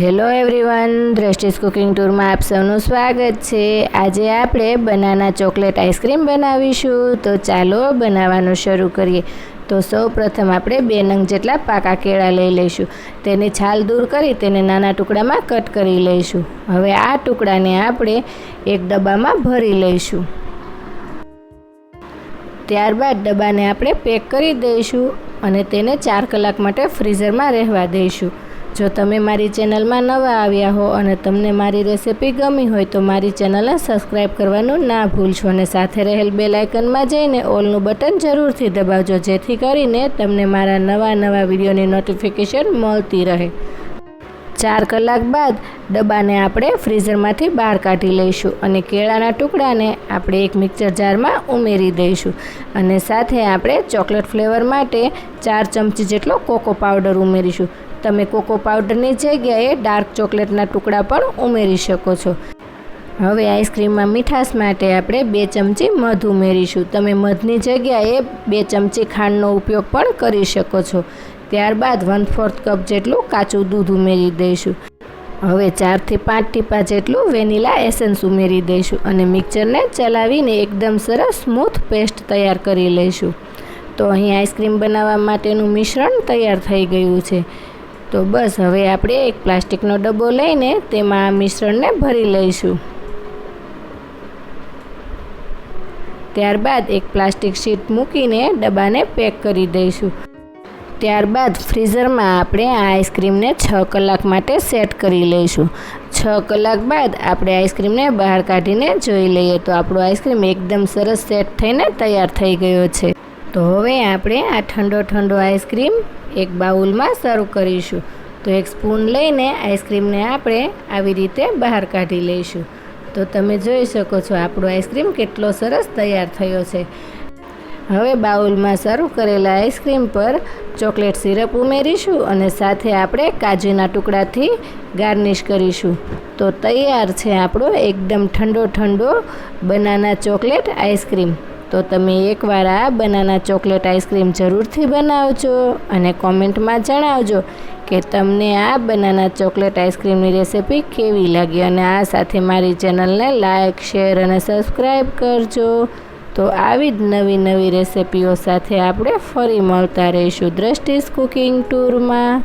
Hello everyone Drashti's cooking ટૂરમાં આપ સૌનું સ્વાગત છે. આજે આપણે બનાના ચોકલેટ આઈસ્ક્રીમ બનાવીશું. તો ચાલો બનાવવાનું શરૂ કરીએ. તો સૌ પ્રથમ આપણે બે નંગ જેટલા પાકા કેળા લઈ લઈશું. તેની છાલ દૂર કરી તેને નાના ટુકડામાં કટ કરી લઈશું. હવે આ ટુકડાને આપણે એક ડબ્બામાં ભરી લઈશું. ત્યારબાદ ડબ્બાને આપણે પેક કરી દઈશું અને તેને ચાર કલાક માટે ફ્રીઝરમાં રહેવા દઈશું. જો તમે મારી ચેનલમાં નવા આવ્યા હો અને તમને મારી રેસિપી ગમી હોય તો મારી ચેનલને સબસ્ક્રાઈબ કરવાનું ના ભૂલશો અને સાથે રહેલ બે લાઇકનમાં જઈને ઓલનું બટન જરૂરથી દબાવજો, જેથી કરીને તમને મારા નવા નવા વિડીયોની નોટિફિકેશન મળતી રહે. ચાર કલાક બાદ ડબ્બાને આપણે ફ્રીઝરમાંથી બહાર કાઢી લઈશું અને કેળાના ટુકડાને આપણે એક મિક્સર જારમાં ઉમેરી દઈશું અને સાથે આપણે ચોકલેટ ફ્લેવર માટે ચાર ચમચી જેટલો કોકો પાવડર ઉમેરીશું. તમે કોકો પાવડરની જગ્યાએ ડાર્ક ચોકલેટના ટુકડા પણ ઉમેરી શકો છો. હવે આઈસ્ક્રીમમાં મીઠાશ માટે આપણે બે ચમચી મધ ઉમેરીશું. તમે મધની જગ્યાએ બે ચમચી ખાંડનો ઉપયોગ પણ કરી શકો છો. ત્યારબાદ વન ફોર્થ કપ જેટલું કાચું દૂધ ઉમેરી દઈશું. હવે ચારથી પાંચ ટીપા જેટલું વેનીલા એસન્સ ઉમેરી દઈશું અને મિક્સરને ચલાવીને એકદમ સરસ સ્મૂથ પેસ્ટ તૈયાર કરી લઈશું. તો અહીં આઈસ્ક્રીમ બનાવવા માટેનું મિશ્રણ તૈયાર થઈ ગયું છે. તો બસ, હવે આપણે એક પ્લાસ્ટિકનો ડબ્બો લઈને તેમાં આ મિશ્રણને ભરી લઈશું. ત્યારબાદ એક પ્લાસ્ટિક શીટ મૂકીને ડબ્બાને પેક કરી દઈશું. ત્યારબાદ ફ્રીઝરમાં આપણે આ આઈસ્ક્રીમને છ કલાક માટે સેટ કરી લઈશું. છ કલાક બાદ આપણે આઈસ્ક્રીમને બહાર કાઢીને જોઈ લઈએ તો આપણો આઈસ્ક્રીમ એકદમ સરસ સેટ થઈને તૈયાર થઈ ગયો છે. તો હવે આપણે આ ઠંડો ઠંડો આઈસ્ક્રીમ એક બાઉલમાં સર્વ કરીશું. તો એક સ્પૂન લઈને આઈસ્ક્રીમને આપણે આવી રીતે બહાર કાઢી લઈશું. તો તમે જોઈ શકો છો આપણો આઈસ્ક્રીમ કેટલો સરસ તૈયાર થયો છે. હવે બાઉલમાં સર્વ કરેલા આઈસ્ક્રીમ પર ચોકલેટ સિરપ ઉમેરીશું અને સાથે આપણે કાજુના ટુકડાથી ગાર્નિશ કરીશું. તો તૈયાર છે આપણો એકદમ ઠંડો ઠંડો બનાના ચોકલેટ આઈસ્ક્રીમ. તો તમે એકવાર આ બનાના ચોકલેટ આઈસ્ક્રીમ જરૂરથી બનાવજો અને કોમેન્ટમાં જણાવજો કે તમને આ બનાના ચોકલેટ આઈસ્ક્રીમની રેસિપી કેવી લાગી અને આ સાથે મારી ચેનલને લાઇક શેર અને સબસ્ક્રાઈબ કરજો. તો આવી જ નવી નવી રેસિપીઓ સાથે આપણે ફરી મળતા રહીશું દ્રષ્ટિસ કુકિંગ ટૂરમાં.